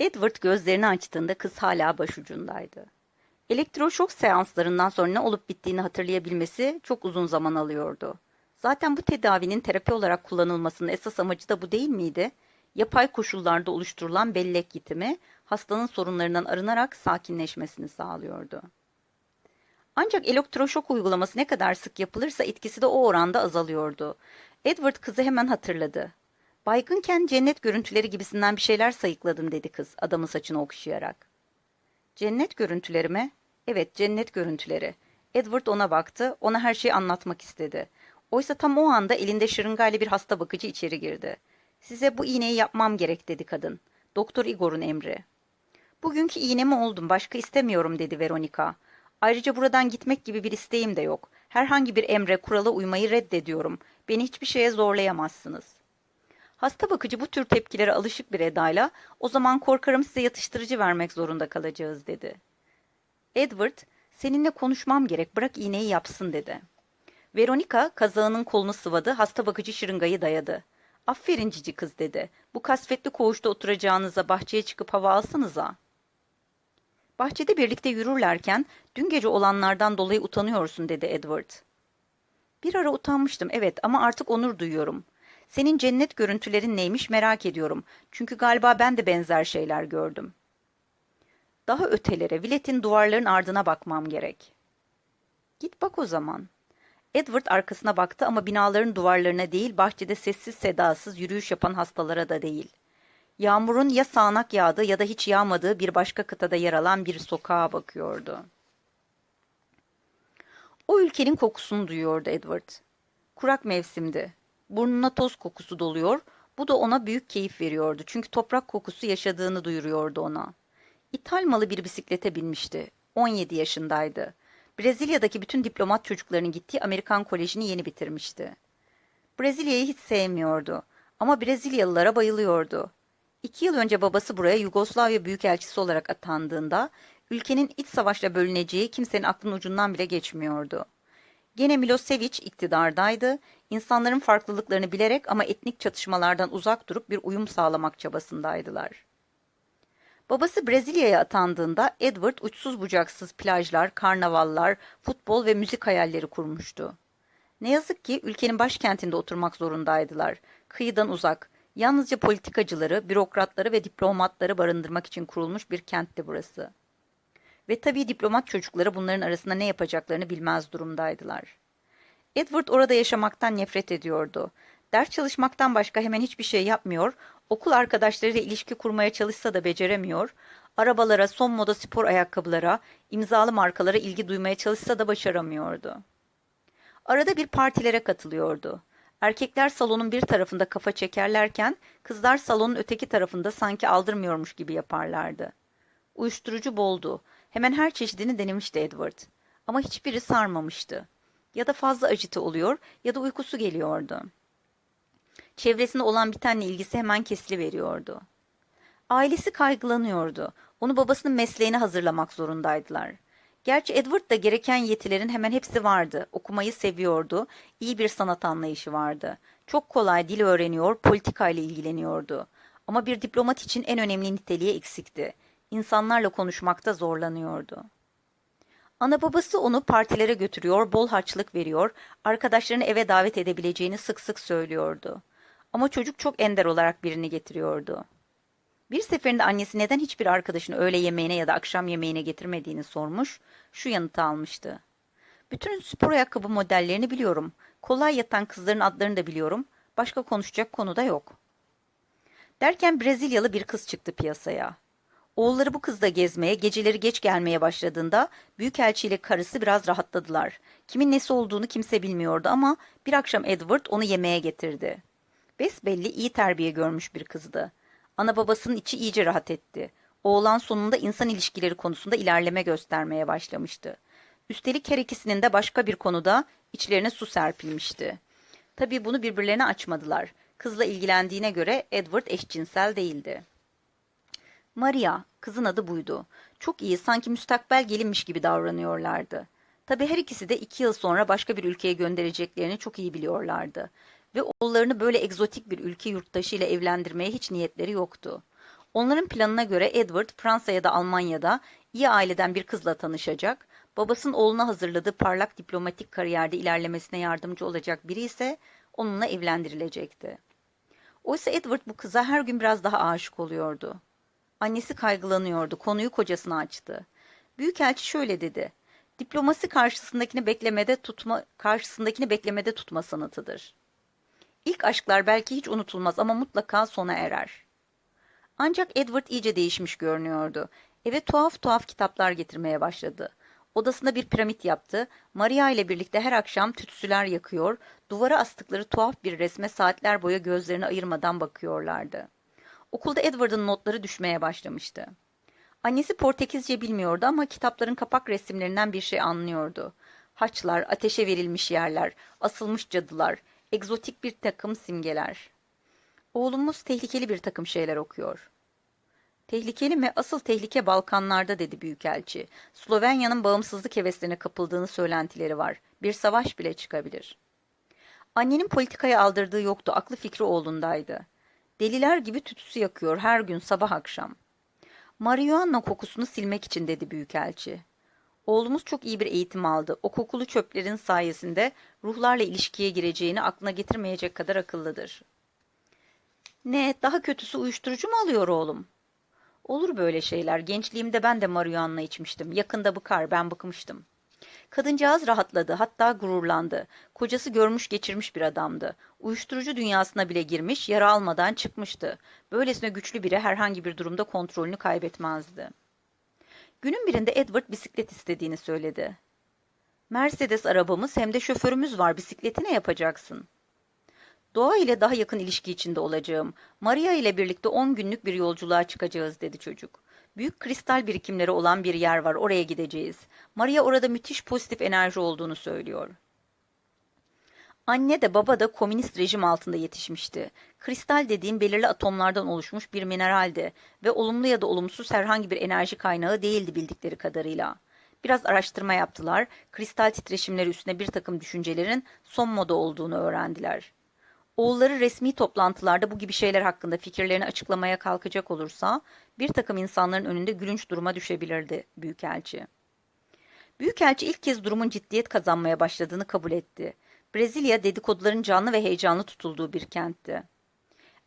Edward gözlerini açtığında kız hala başucundaydı. Elektroşok seanslarından sonra ne olup bittiğini hatırlayabilmesi çok uzun zaman alıyordu. Zaten bu tedavinin terapi olarak kullanılmasının esas amacı da bu değil miydi? Yapay koşullarda oluşturulan bellek gitimi hastanın sorunlarından arınarak sakinleşmesini sağlıyordu. Ancak elektroşok uygulaması ne kadar sık yapılırsa etkisi de o oranda azalıyordu. Edward kızı hemen hatırladı. Baygınken cennet görüntüleri gibisinden bir şeyler sayıkladım dedi kız adamın saçını okşayarak. Cennet görüntüleri mi? Evet cennet görüntüleri. Edward ona baktı, ona her şeyi anlatmak istedi. Oysa tam o anda elinde şırıngayla bir hasta bakıcı içeri girdi. Size bu iğneyi yapmam gerek dedi kadın. Doktor Igor'un emri. Bugünkü iğnemi oldum, başka istemiyorum dedi Veronika. Ayrıca buradan gitmek gibi bir isteğim de yok. Herhangi bir emre, kurala uymayı reddediyorum. Beni hiçbir şeye zorlayamazsınız. Hasta bakıcı bu tür tepkilere alışık bir edayla, o zaman korkarım size yatıştırıcı vermek zorunda kalacağız dedi. Edward, seninle konuşmam gerek, bırak iğneyi yapsın dedi. Veronika kazağının kolunu sıvadı, hasta bakıcı şırıngayı dayadı. Aferin cici kız dedi. Bu kasvetli koğuşta oturacağınıza bahçeye çıkıp hava alsanıza. Bahçede birlikte yürürlerken dün gece olanlardan dolayı utanıyorsun dedi Edward. Bir ara utanmıştım evet ama artık onur duyuyorum. Senin cennet görüntülerin neymiş merak ediyorum. Çünkü galiba ben de benzer şeyler gördüm. Daha ötelere, viletin duvarların ardına bakmam gerek. Git bak o zaman. Edward arkasına baktı ama binaların duvarlarına değil, bahçede sessiz sedasız yürüyüş yapan hastalara da değil. Yağmurun ya sağanak yağdığı ya da hiç yağmadığı bir başka kıtada yer alan bir sokağa bakıyordu. O ülkenin kokusunu duyuyordu Edward. Kurak mevsimdi. Burnuna toz kokusu doluyor, bu da ona büyük keyif veriyordu. Çünkü toprak kokusu yaşadığını duyuruyordu ona. İthal malı bir bisiklete binmişti. 17 yaşındaydı. Brezilya'daki bütün diplomat çocuklarının gittiği Amerikan Koleji'ni yeni bitirmişti. Brezilya'yı hiç sevmiyordu ama Brezilyalılara bayılıyordu. İki yıl önce babası buraya Yugoslavya Büyükelçisi olarak atandığında ülkenin iç savaşla bölüneceği kimsenin aklının ucundan bile geçmiyordu. Gene Milosevic iktidardaydı, insanların farklılıklarını bilerek ama etnik çatışmalardan uzak durup bir uyum sağlamak çabasındaydılar. Babası Brezilya'ya atandığında Edward uçsuz bucaksız plajlar, karnavallar, futbol ve müzik hayalleri kurmuştu. Ne yazık ki ülkenin başkentinde oturmak zorundaydılar. Kıyıdan uzak, yalnızca politikacıları, bürokratları ve diplomatları barındırmak için kurulmuş bir kentti burası. Ve tabii diplomat çocukları bunların arasında ne yapacaklarını bilmez durumdaydılar. Edward orada yaşamaktan nefret ediyordu. Ders çalışmaktan başka hemen hiçbir şey yapmıyor, okul arkadaşlarıyla ilişki kurmaya çalışsa da beceremiyor, arabalara, son moda spor ayakkabılara, imzalı markalara ilgi duymaya çalışsa da başaramıyordu. Arada bir partilere katılıyordu. Erkekler salonun bir tarafında kafa çekerlerken, kızlar salonun öteki tarafında sanki aldırmıyormuş gibi yaparlardı. Uyuşturucu boldu. Hemen her çeşidini denemişti Edward. Ama hiçbiri sarmamıştı. Ya da fazla acıtı oluyor ya da uykusu geliyordu. Çevresinde olan bitenle ilgisi hemen kesiliveriyordu. Ailesi kaygılanıyordu. Onu babasının mesleğine hazırlamak zorundaydılar. Gerçi Edward da gereken yetilerin hemen hepsi vardı. Okumayı seviyordu, iyi bir sanat anlayışı vardı. Çok kolay dil öğreniyor, politikayla ilgileniyordu. Ama bir diplomat için en önemli niteliği eksikti. İnsanlarla konuşmakta zorlanıyordu. Ana babası onu partilere götürüyor, bol harçlık veriyor, arkadaşlarını eve davet edebileceğini sık sık söylüyordu. Ama çocuk çok ender olarak birini getiriyordu. Bir seferinde annesi neden hiçbir arkadaşını öğle yemeğine ya da akşam yemeğine getirmediğini sormuş, şu yanıtı almıştı. Bütün spor ayakkabı modellerini biliyorum. Kolay yatan kızların adlarını da biliyorum. Başka konuşacak konu da yok. Derken Brezilyalı bir kız çıktı piyasaya. Oğulları bu kızla gezmeye, geceleri geç gelmeye başladığında Büyükelçi ile karısı biraz rahatladılar. Kimin nesi olduğunu kimse bilmiyordu ama bir akşam Edward onu yemeğe getirdi. Besbelli iyi terbiye görmüş bir kızdı. Ana babasının içi iyice rahat etti. Oğlan sonunda insan ilişkileri konusunda ilerleme göstermeye başlamıştı. Üstelik her ikisinin de başka bir konuda içlerine su serpilmişti. Tabii bunu birbirlerine açmadılar. Kızla ilgilendiğine göre Edward eşcinsel değildi. Maria, kızın adı buydu. Çok iyi, sanki müstakbel gelinmiş gibi davranıyorlardı. Tabii her ikisi de iki yıl sonra başka bir ülkeye göndereceklerini çok iyi biliyorlardı. Ve oğullarını böyle egzotik bir ülke yurttaşı ile evlendirmeye hiç niyetleri yoktu. Onların planına göre Edward Fransa ya da Almanya'da iyi aileden bir kızla tanışacak, babasının oğluna hazırladığı parlak diplomatik kariyerde ilerlemesine yardımcı olacak biri ise onunla evlendirilecekti. Oysa Edward bu kıza her gün biraz daha aşık oluyordu. Annesi kaygılanıyordu, konuyu kocasına açtı. Büyükelçi şöyle dedi. Diplomasi karşısındakini beklemede tutma karşısındakini beklemede tutma sanatıdır. İlk aşklar belki hiç unutulmaz ama mutlaka sona erer. Ancak Edward iyice değişmiş görünüyordu. Eve tuhaf tuhaf kitaplar getirmeye başladı. Odasında bir piramit yaptı. Maria ile birlikte her akşam tütsüler yakıyor, duvara astıkları tuhaf bir resme saatler boyu gözlerini ayırmadan bakıyorlardı. Okulda Edward'ın notları düşmeye başlamıştı. Annesi Portekizce bilmiyordu ama kitapların kapak resimlerinden bir şey anlıyordu. Haçlar, ateşe verilmiş yerler, asılmış cadılar, egzotik bir takım simgeler. Oğlumuz tehlikeli bir takım şeyler okuyor. Tehlikeli mi? Asıl tehlike Balkanlarda dedi Büyükelçi. Slovenya'nın bağımsızlık heveslerine kapıldığını söylentileri var. Bir savaş bile çıkabilir. Annenin politikaya aldırdığı yoktu. Aklı fikri oğlundaydı. Deliler gibi tütsü yakıyor her gün sabah akşam. Marihuana kokusunu silmek için dedi Büyükelçi. Oğlumuz çok iyi bir eğitim aldı. O kokulu çöplerin sayesinde ruhlarla ilişkiye gireceğini aklına getirmeyecek kadar akıllıdır. Ne, daha kötüsü uyuşturucu mu alıyor oğlum? Olur böyle şeyler. Gençliğimde ben de marihuana içmiştim. Yakında bıkar, ben bıkmıştım. Kadıncağız rahatladı, hatta gururlandı. Kocası görmüş geçirmiş bir adamdı. Uyuşturucu dünyasına bile girmiş, yara almadan çıkmıştı. Böylesine güçlü biri herhangi bir durumda kontrolünü kaybetmezdi. Günün birinde Edward bisiklet istediğini söyledi. Mercedes arabamız hem de şoförümüz var, bisikleti ne yapacaksın? Doğa ile daha yakın ilişki içinde olacağım. Maria ile birlikte 10 günlük bir yolculuğa çıkacağız dedi çocuk. Büyük kristal birikimleri olan bir yer var, oraya gideceğiz. Maria orada müthiş pozitif enerji olduğunu söylüyor. Anne de baba da komünist rejim altında yetişmişti. Kristal dediğim belirli atomlardan oluşmuş bir mineraldi ve olumlu ya da olumsuz herhangi bir enerji kaynağı değildi bildikleri kadarıyla. Biraz araştırma yaptılar, kristal titreşimleri üstüne bir takım düşüncelerin son moda olduğunu öğrendiler. Oğulları resmi toplantılarda bu gibi şeyler hakkında fikirlerini açıklamaya kalkacak olursa bir takım insanların önünde gülünç duruma düşebilirdi Büyükelçi. Büyükelçi ilk kez durumun ciddiyet kazanmaya başladığını kabul etti. Brezilya dedikoduların canlı ve heyecanlı tutulduğu bir kentti.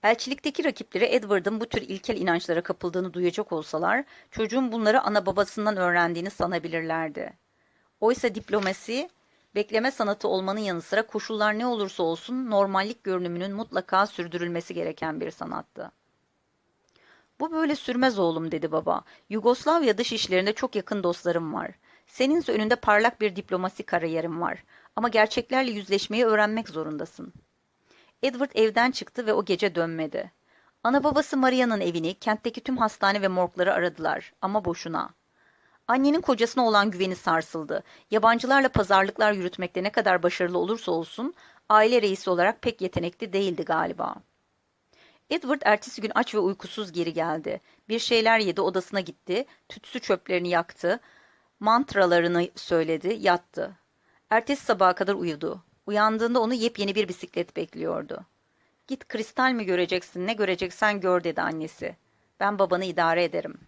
Elçilikteki rakipleri Edward'ın bu tür ilkel inançlara kapıldığını duyacak olsalar, çocuğun bunları ana babasından öğrendiğini sanabilirlerdi. Oysa diplomasi, bekleme sanatı olmanın yanı sıra koşullar ne olursa olsun normallik görünümünün mutlaka sürdürülmesi gereken bir sanattı. Bu böyle sürmez oğlum dedi baba. Yugoslavya dış işlerinde çok yakın dostlarım var. Seninse önünde parlak bir diplomasi kariyerin var. Ama gerçeklerle yüzleşmeyi öğrenmek zorundasın. Edward evden çıktı ve o gece dönmedi. Ana babası Maria'nın evini, kentteki tüm hastane ve morgları aradılar ama boşuna. Annenin kocasına olan güveni sarsıldı. Yabancılarla pazarlıklar yürütmekte ne kadar başarılı olursa olsun, aile reisi olarak pek yetenekli değildi galiba. Edward ertesi gün aç ve uykusuz geri geldi. Bir şeyler yedi, odasına gitti, tütsü çöplerini yaktı, mantralarını söyledi, yattı. Ertesi sabaha kadar uyudu. Uyandığında onu yepyeni bir bisiklet bekliyordu. Git kristal mi göreceksin, ne göreceksen gör dedi annesi. Ben babanı idare ederim.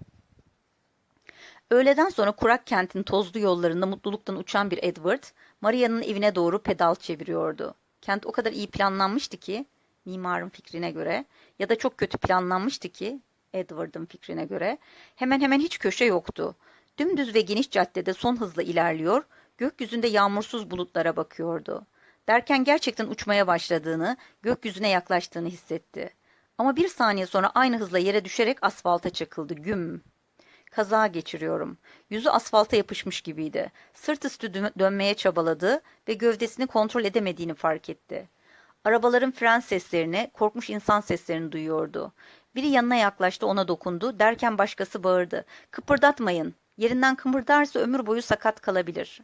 Öğleden sonra kurak kentin tozlu yollarında mutluluktan uçan bir Edward, Maria'nın evine doğru pedal çeviriyordu. Kent o kadar iyi planlanmıştı ki, mimarın fikrine göre, ya da çok kötü planlanmıştı ki, Edward'ın fikrine göre, hemen hemen hiç köşe yoktu. Dümdüz ve geniş caddede son hızla ilerliyor, gökyüzünde yağmursuz bulutlara bakıyordu. Derken gerçekten uçmaya başladığını, gökyüzüne yaklaştığını hissetti. Ama bir saniye sonra aynı hızla yere düşerek asfalta çakıldı. Güm. Kaza geçiriyorum. Yüzü asfalta yapışmış gibiydi. Sırt üstü dönmeye çabaladı ve gövdesini kontrol edemediğini fark etti. Arabaların fren seslerini, korkmuş insan seslerini duyuyordu. Biri yanına yaklaştı ona dokundu derken başkası bağırdı. Kıpırdatmayın. Yerinden kımırdarsa ömür boyu sakat kalabilir.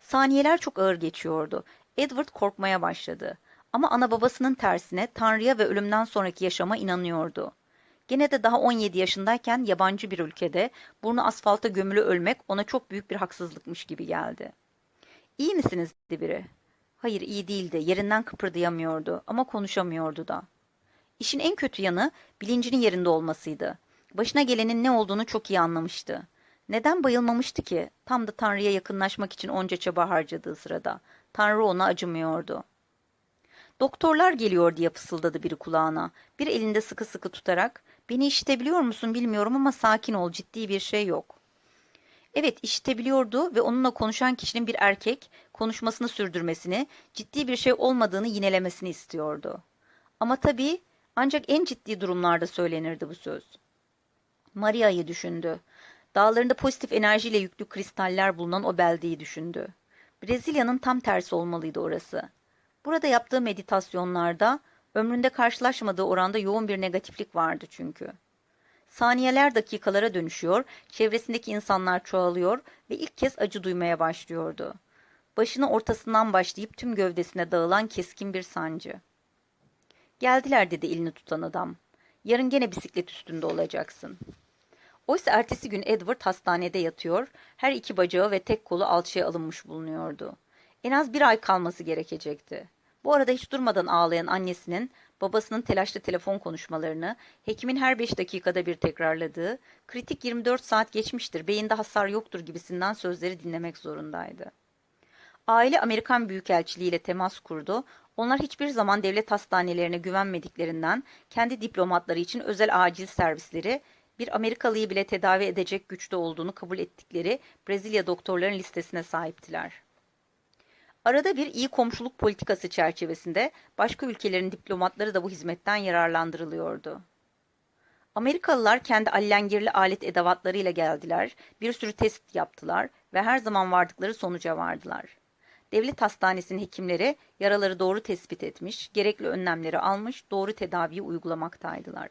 Saniyeler çok ağır geçiyordu. Edward korkmaya başladı. Ama ana babasının tersine Tanrı'ya ve ölümden sonraki yaşama inanıyordu. Gene de daha 17 yaşındayken yabancı bir ülkede burnu asfalta gömülü ölmek ona çok büyük bir haksızlıkmış gibi geldi. İyi misiniz dedi biri. Hayır iyi değildi. Yerinden kıpırdayamıyordu ama konuşamıyordu da. İşin en kötü yanı bilincinin yerinde olmasıydı. Başına gelenin ne olduğunu çok iyi anlamıştı. Neden bayılmamıştı ki? Tam da Tanrı'ya yakınlaşmak için onca çaba harcadığı sırada. Tanrı ona acımıyordu. Doktorlar geliyor diye fısıldadı biri kulağına. Bir elinde sıkı sıkı tutarak, beni işitebiliyor musun bilmiyorum ama sakin ol, ciddi bir şey yok. Evet, işitebiliyordu ve onunla konuşan kişinin bir erkek konuşmasını sürdürmesini, ciddi bir şey olmadığını yinelemesini istiyordu. Ama tabii ancak en ciddi durumlarda söylenirdi bu söz. Maria'yı düşündü. Dağlarında pozitif enerjiyle yüklü kristaller bulunan o beldeyi düşündü. Brezilya'nın tam tersi olmalıydı orası. Burada yaptığı meditasyonlarda ömründe karşılaşmadığı oranda yoğun bir negatiflik vardı çünkü. Saniyeler dakikalara dönüşüyor, çevresindeki insanlar çoğalıyor ve ilk kez acı duymaya başlıyordu. Başını ortasından başlayıp tüm gövdesine dağılan keskin bir sancı. Geldiler dedi elini tutan adam. Yarın gene bisiklet üstünde olacaksın. Oysa ertesi gün Edward hastanede yatıyor, her iki bacağı ve tek kolu alçıya alınmış bulunuyordu. En az bir ay kalması gerekecekti. Bu arada hiç durmadan ağlayan annesinin, babasının telaşlı telefon konuşmalarını, hekimin her beş dakikada bir tekrarladığı, kritik 24 saat geçmiştir, beyinde hasar yoktur gibisinden sözleri dinlemek zorundaydı. Aile Amerikan Büyükelçiliği ile temas kurdu. Onlar hiçbir zaman devlet hastanelerine güvenmediklerinden kendi diplomatları için özel acil servisleri bir Amerikalıyı bile tedavi edecek güçte olduğunu kabul ettikleri Brezilya doktorların listesine sahiptiler. Arada bir iyi komşuluk politikası çerçevesinde başka ülkelerin diplomatları da bu hizmetten yararlandırılıyordu. Amerikalılar kendi allengirli alet edevatlarıyla geldiler, bir sürü test yaptılar ve her zaman vardıkları sonuca vardılar. Devlet hastanesinin hekimleri yaraları doğru tespit etmiş, gerekli önlemleri almış, doğru tedaviyi uygulamaktaydılar.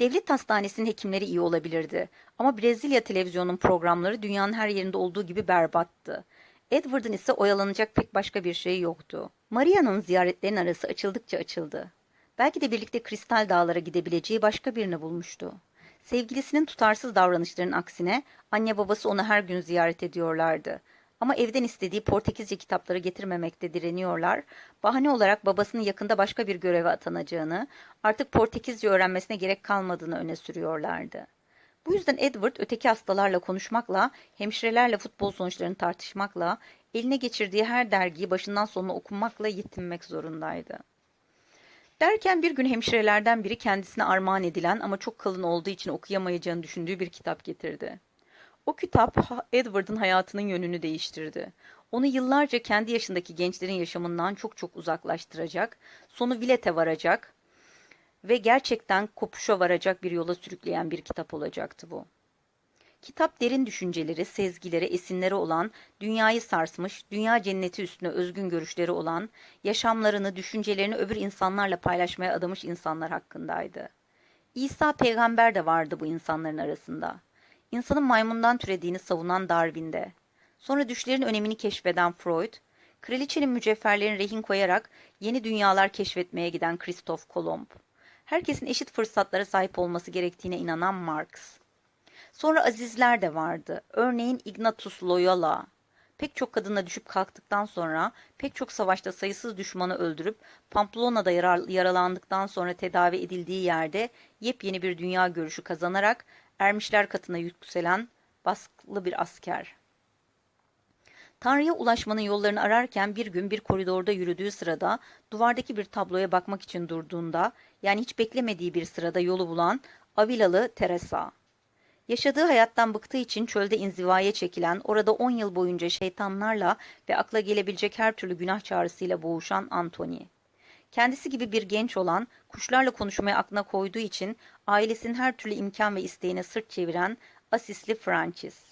Devlet hastanesinin hekimleri iyi olabilirdi ama Brezilya televizyonun programları dünyanın her yerinde olduğu gibi berbattı. Edward'ın ise oyalanacak pek başka bir şey yoktu. Maria'nın ziyaretlerin arası açıldıkça açıldı. Belki de birlikte kristal dağlara gidebileceği başka birini bulmuştu. Sevgilisinin tutarsız davranışlarının aksine anne babası onu her gün ziyaret ediyorlardı. Ama evden istediği Portekizce kitapları getirmemekte direniyorlar. Bahane olarak babasının yakında başka bir göreve atanacağını, artık Portekizce öğrenmesine gerek kalmadığını öne sürüyorlardı. Bu yüzden Edward öteki hastalarla konuşmakla, hemşirelerle futbol sonuçlarını tartışmakla, eline geçirdiği her dergiyi başından sonuna okumakla yetinmek zorundaydı. Derken bir gün hemşirelerden biri kendisine armağan edilen ama çok kalın olduğu için okuyamayacağını düşündüğü bir kitap getirdi. O kitap Edward'ın hayatının yönünü değiştirdi. Onu yıllarca kendi yaşındaki gençlerin yaşamından çok çok uzaklaştıracak, sonu Vilet'e varacak ve gerçekten kopuşa varacak bir yola sürükleyen bir kitap olacaktı bu. Kitap derin düşünceleri, sezgileri, esinleri olan, dünyayı sarsmış, dünya cenneti üstüne özgün görüşleri olan, yaşamlarını, düşüncelerini öbür insanlarla paylaşmaya adamış insanlar hakkındaydı. İsa peygamber de vardı bu insanların arasında. İnsanın maymundan türediğini savunan Darwin'de. Sonra düşlerin önemini keşfeden Freud, kraliçenin mücevherlerini rehin koyarak yeni dünyalar keşfetmeye giden Christoph Kolomb, herkesin eşit fırsatlara sahip olması gerektiğine inanan Marx. Sonra azizler de vardı. Örneğin Ignatius Loyola. Pek çok kadına düşüp kalktıktan sonra, pek çok savaşta sayısız düşmanı öldürüp, Pamplona'da yaralandıktan sonra tedavi edildiği yerde yepyeni bir dünya görüşü kazanarak ermişler katına yükselen baskılı bir asker. Tanrı'ya ulaşmanın yollarını ararken bir gün bir koridorda yürüdüğü sırada duvardaki bir tabloya bakmak için durduğunda yani hiç beklemediği bir sırada yolu bulan Avilalı Teresa. Yaşadığı hayattan bıktığı için çölde inzivaya çekilen, orada on yıl boyunca şeytanlarla ve akla gelebilecek her türlü günah çağrısıyla boğuşan Antony. Kendisi gibi bir genç olan, kuşlarla konuşmayı aklına koyduğu için ailesinin her türlü imkan ve isteğine sırt çeviren Asisli Francis.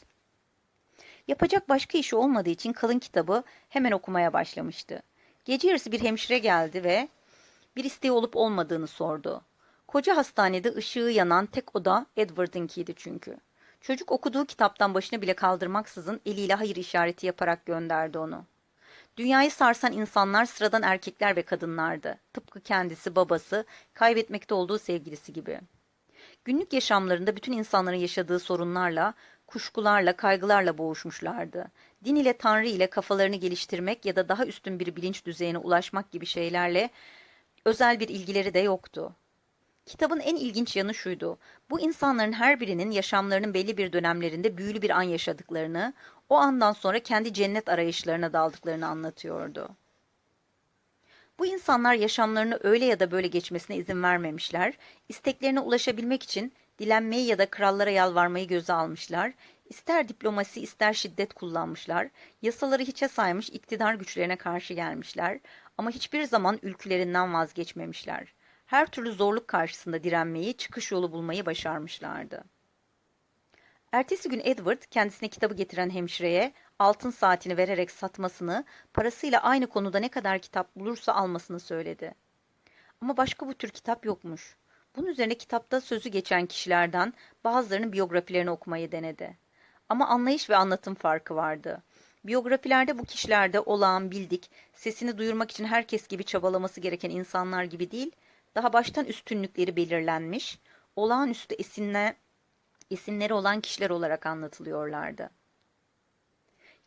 Yapacak başka işi olmadığı için kalın kitabı hemen okumaya başlamıştı. Gece yarısı bir hemşire geldi ve bir isteği olup olmadığını sordu. Koca hastanede ışığı yanan tek oda Edward'ınkiydi çünkü. Çocuk okuduğu kitaptan başını bile kaldırmaksızın eliyle hayır işareti yaparak gönderdi onu. Dünyayı sarsan insanlar sıradan erkekler ve kadınlardı. Tıpkı kendisi, babası, kaybetmekte olduğu sevgilisi gibi. Günlük yaşamlarında bütün insanların yaşadığı sorunlarla, kuşkularla, kaygılarla boğuşmuşlardı. Din ile Tanrı ile kafalarını geliştirmek ya da daha üstün bir bilinç düzeyine ulaşmak gibi şeylerle özel bir ilgileri de yoktu. Kitabın en ilginç yanı şuydu. Bu insanların her birinin yaşamlarının belli bir dönemlerinde büyülü bir an yaşadıklarını, o andan sonra kendi cennet arayışlarına daldıklarını anlatıyordu. Bu insanlar yaşamlarını öyle ya da böyle geçmesine izin vermemişler, isteklerine ulaşabilmek için dilenmeyi ya da krallara yalvarmayı göze almışlar, ister diplomasi ister şiddet kullanmışlar, yasaları hiçe saymış iktidar güçlerine karşı gelmişler ama hiçbir zaman ülkülerinden vazgeçmemişler. Her türlü zorluk karşısında direnmeyi, çıkış yolu bulmayı başarmışlardı. Ertesi gün Edward kendisine kitabı getiren hemşireye altın saatini vererek satmasını, parasıyla aynı konuda ne kadar kitap bulursa almasını söyledi. Ama başka bu tür kitap yokmuş. Bunun üzerine kitapta sözü geçen kişilerden bazılarının biyografilerini okumayı denedi. Ama anlayış ve anlatım farkı vardı. Biyografilerde bu kişilerde olağan, bildik, sesini duyurmak için herkes gibi çabalaması gereken insanlar gibi değil, daha baştan üstünlükleri belirlenmiş, olağanüstü esinle, esinleri olan kişiler olarak anlatılıyorlardı.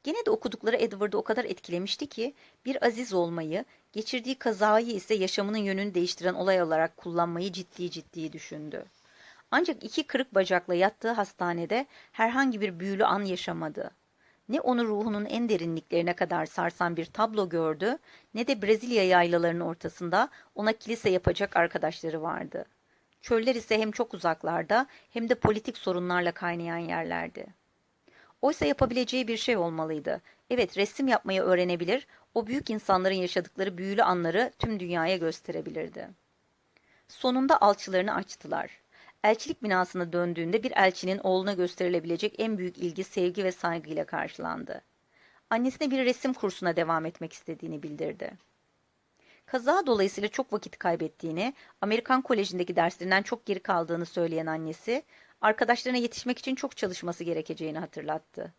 Gene de okudukları Edward'ı o kadar etkilemişti ki bir aziz olmayı, geçirdiği kazayı ise yaşamının yönünü değiştiren olay olarak kullanmayı ciddi ciddi düşündü. Ancak iki kırık bacakla yattığı hastanede herhangi bir büyülü an yaşamadı. Ne onu ruhunun en derinliklerine kadar sarsan bir tablo gördü, ne de Brezilya yaylalarının ortasında ona kilise yapacak arkadaşları vardı. Çöller ise hem çok uzaklarda hem de politik sorunlarla kaynayan yerlerdi. Oysa yapabileceği bir şey olmalıydı. Evet resim yapmayı öğrenebilir, o büyük insanların yaşadıkları büyülü anları tüm dünyaya gösterebilirdi. Sonunda alçılarını açtılar. Elçilik binasına döndüğünde bir elçinin oğluna gösterilebilecek en büyük ilgi, sevgi ve saygıyla karşılandı. Annesine bir resim kursuna devam etmek istediğini bildirdi. Kaza dolayısıyla çok vakit kaybettiğini, Amerikan Koleji'ndeki derslerinden çok geri kaldığını söyleyen annesi, arkadaşlarına yetişmek için çok çalışması gerekeceğini hatırlattı.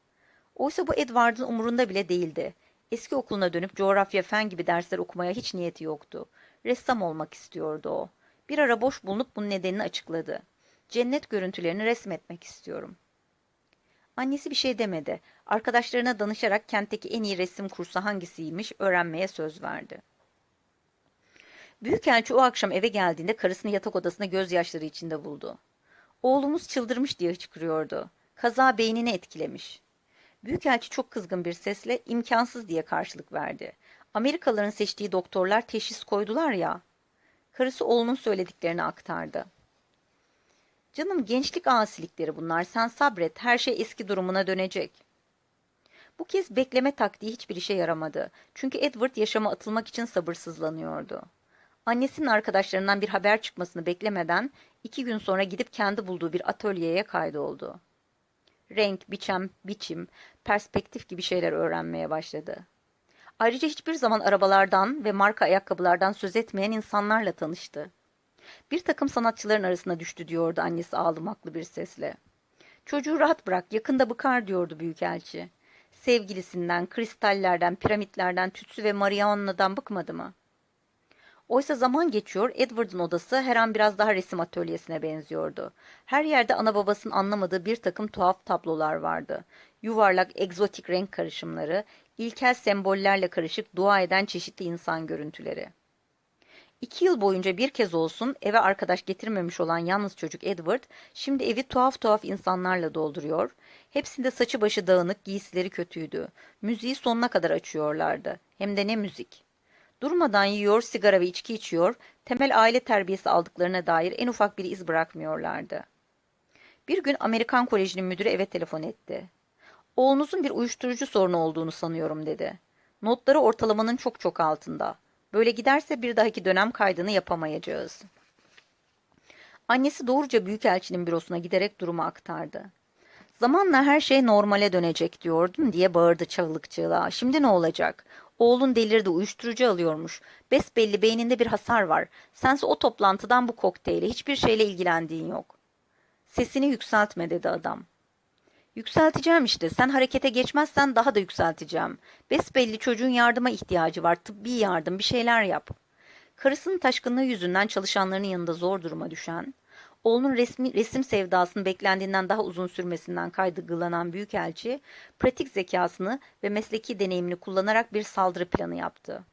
Oysa bu Edward'ın umurunda bile değildi. Eski okuluna dönüp coğrafya, fen gibi dersler okumaya hiç niyeti yoktu. Ressam olmak istiyordu o. Bir ara boş bulunup bunun nedenini açıkladı. Cennet görüntülerini resmetmek istiyorum. Annesi bir şey demedi. Arkadaşlarına danışarak kentteki en iyi resim kursu hangisiymiş öğrenmeye söz verdi. Büyükelçi o akşam eve geldiğinde karısını yatak odasında gözyaşları içinde buldu. Oğlumuz çıldırmış diye hıçkırıyordu. Kaza beynini etkilemiş. Büyükelçi çok kızgın bir sesle imkansız diye karşılık verdi. Amerikalıların seçtiği doktorlar teşhis koydular ya. Karısı oğlunun söylediklerini aktardı. Canım gençlik asilikleri bunlar. Sen sabret. Her şey eski durumuna dönecek. Bu kez bekleme taktiği hiçbir işe yaramadı. Çünkü Edward yaşama atılmak için sabırsızlanıyordu. Annesinin arkadaşlarından bir haber çıkmasını beklemeden iki gün sonra gidip kendi bulduğu bir atölyeye kaydoldu. Renk, biçem, biçim, perspektif gibi şeyler öğrenmeye başladı. Ayrıca hiçbir zaman arabalardan ve marka ayakkabılardan söz etmeyen insanlarla tanıştı. Bir takım sanatçıların arasına düştü diyordu annesi ağlamaklı bir sesle. Çocuğu rahat bırak, yakında bıkar diyordu büyükelçi. Sevgilisinden, kristallerden, piramitlerden, tütsü ve marihuana'dan bıkmadı mı? Oysa zaman geçiyor, Edward'ın odası her an biraz daha resim atölyesine benziyordu. Her yerde ana babasının anlamadığı bir takım tuhaf tablolar vardı. Yuvarlak, egzotik renk karışımları, ilkel sembollerle karışık dua eden çeşitli insan görüntüleri. İki yıl boyunca bir kez olsun eve arkadaş getirmemiş olan yalnız çocuk Edward, şimdi evi tuhaf tuhaf insanlarla dolduruyor. Hepsinde saçı başı dağınık, giysileri kötüydü. Müziği sonuna kadar açıyorlardı. Hem de ne müzik. Durmadan yiyor, sigara ve içki içiyor, temel aile terbiyesi aldıklarına dair en ufak bir iz bırakmıyorlardı. Bir gün Amerikan Koleji'nin müdürü eve telefon etti. Oğlunuzun bir uyuşturucu sorunu olduğunu sanıyorum dedi. Notları ortalamanın çok çok altında. Böyle giderse bir dahaki dönem kaydını yapamayacağız. Annesi doğruca Büyükelçinin bürosuna giderek durumu aktardı. Zamanla her şey normale dönecek diyordun diye bağırdı çığlık. Şimdi ne olacak? Oğlun delirdi uyuşturucu alıyormuş. Besbelli beyninde bir hasar var. Sense o toplantıdan bu kokteyle hiçbir şeyle ilgilendiğin yok. Sesini yükseltme dedi adam. Yükselteceğim işte. Sen harekete geçmezsen daha da yükselteceğim. Besbelli çocuğun yardıma ihtiyacı var. Tıbbi yardım, bir şeyler yap. Karısının taşkınlığı yüzünden çalışanlarının yanında zor duruma düşen, oğlunun resmi, resim sevdasının beklendiğinden daha uzun sürmesinden kaygılanan büyükelçi, pratik zekasını ve mesleki deneyimini kullanarak bir saldırı planı yaptı.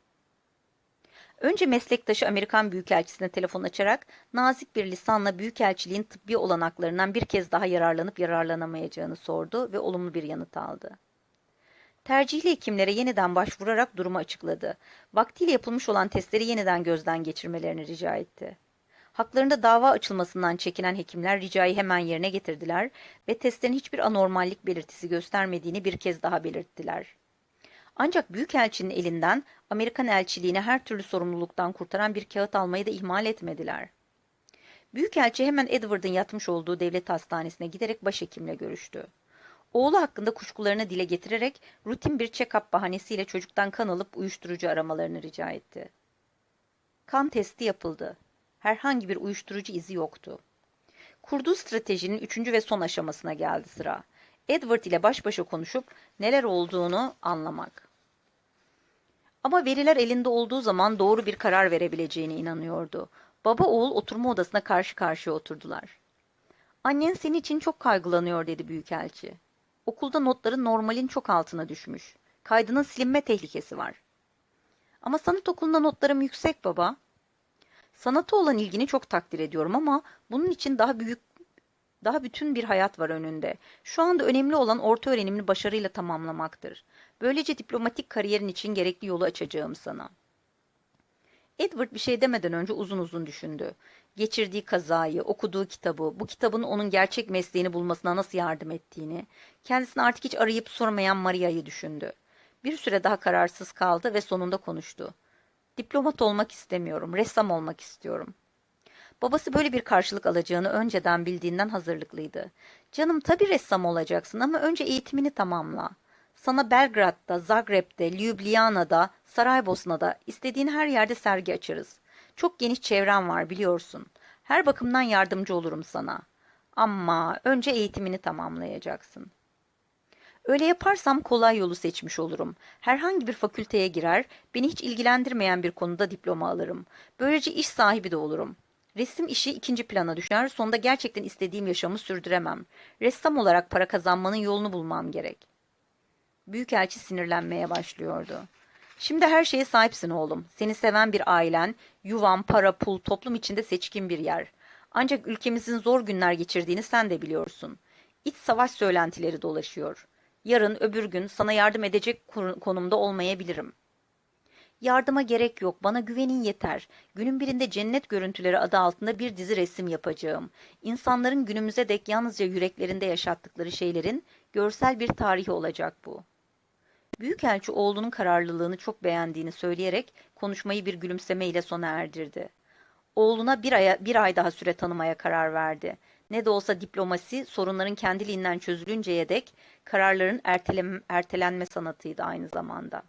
Önce meslektaşı Amerikan Büyükelçisi'ne telefon açarak nazik bir lisanla Büyükelçiliğin tıbbi olanaklarından bir kez daha yararlanıp yararlanamayacağını sordu ve olumlu bir yanıt aldı. Tercihli hekimlere yeniden başvurarak durumu açıkladı. Vaktiyle yapılmış olan testleri yeniden gözden geçirmelerini rica etti. Haklarında dava açılmasından çekinen hekimler ricayı hemen yerine getirdiler ve testlerin hiçbir anormallik belirtisi göstermediğini bir kez daha belirttiler. Ancak Büyükelçinin elinden Amerikan elçiliğini her türlü sorumluluktan kurtaran bir kağıt almayı da ihmal etmediler. Büyükelçi hemen Edward'ın yatmış olduğu devlet hastanesine giderek başhekimle görüştü. Oğlu hakkında kuşkularını dile getirerek rutin bir check-up bahanesiyle çocuktan kan alıp uyuşturucu aramalarını rica etti. Kan testi yapıldı. Herhangi bir uyuşturucu izi yoktu. Kurduğu stratejinin üçüncü ve son aşamasına geldi sıra. Edward ile baş başa konuşup neler olduğunu anlamak. Ama veriler elinde olduğu zaman doğru bir karar verebileceğine inanıyordu. Baba oğul oturma odasına karşı karşıya oturdular. Annen senin için çok kaygılanıyor dedi büyükelçi. Okulda notların normalin çok altına düşmüş. Kaydının silinme tehlikesi var. Ama sanat okulunda notlarım yüksek baba. Sanata olan ilgini çok takdir ediyorum ama bunun için daha büyük daha bütün bir hayat var önünde. Şu anda önemli olan orta öğrenimini başarıyla tamamlamaktır. Böylece diplomatik kariyerin için gerekli yolu açacağım sana. Edward bir şey demeden önce uzun uzun düşündü. Geçirdiği kazayı, okuduğu kitabı, bu kitabın onun gerçek mesleğini bulmasına nasıl yardım ettiğini, kendisini artık hiç arayıp sormayan Maria'yı düşündü. Bir süre daha kararsız kaldı ve sonunda konuştu. Diplomat olmak istemiyorum, ressam olmak istiyorum. Babası böyle bir karşılık alacağını önceden bildiğinden hazırlıklıydı. Canım tabii ressam olacaksın ama önce eğitimini tamamla. Sana Belgrad'da, Zagreb'de, Ljubljana'da, Saraybosna'da istediğin her yerde sergi açarız. Çok geniş çevrem var biliyorsun. Her bakımdan yardımcı olurum sana. Ama önce eğitimini tamamlayacaksın. Öyle yaparsam kolay yolu seçmiş olurum. Herhangi bir fakülteye girer, beni hiç ilgilendirmeyen bir konuda diploma alırım. Böylece iş sahibi de olurum. Resim işi ikinci plana düşer, sonunda gerçekten istediğim yaşamı sürdüremem. Ressam olarak para kazanmanın yolunu bulmam gerek. Büyükelçi sinirlenmeye başlıyordu. Şimdi her şeye sahipsin oğlum. Seni seven bir ailen, yuvan, para, pul, toplum içinde seçkin bir yer. Ancak ülkemizin zor günler geçirdiğini sen de biliyorsun. İç savaş söylentileri dolaşıyor. Yarın öbür gün sana yardım edecek konumda olmayabilirim. Yardıma gerek yok. Bana güvenin yeter. Günün birinde cennet görüntüleri adı altında bir dizi resim yapacağım. İnsanların günümüze dek yalnızca yüreklerinde yaşattıkları şeylerin görsel bir tarihi olacak bu. Büyükelçi oğlunun kararlılığını çok beğendiğini söyleyerek konuşmayı bir gülümsemeyle sona erdirdi. Oğluna bir, aya, bir ay daha süre tanımaya karar verdi. Ne de olsa diplomasi sorunların kendiliğinden çözülünceye dek kararların ertelem, ertelenme sanatıydı aynı zamanda.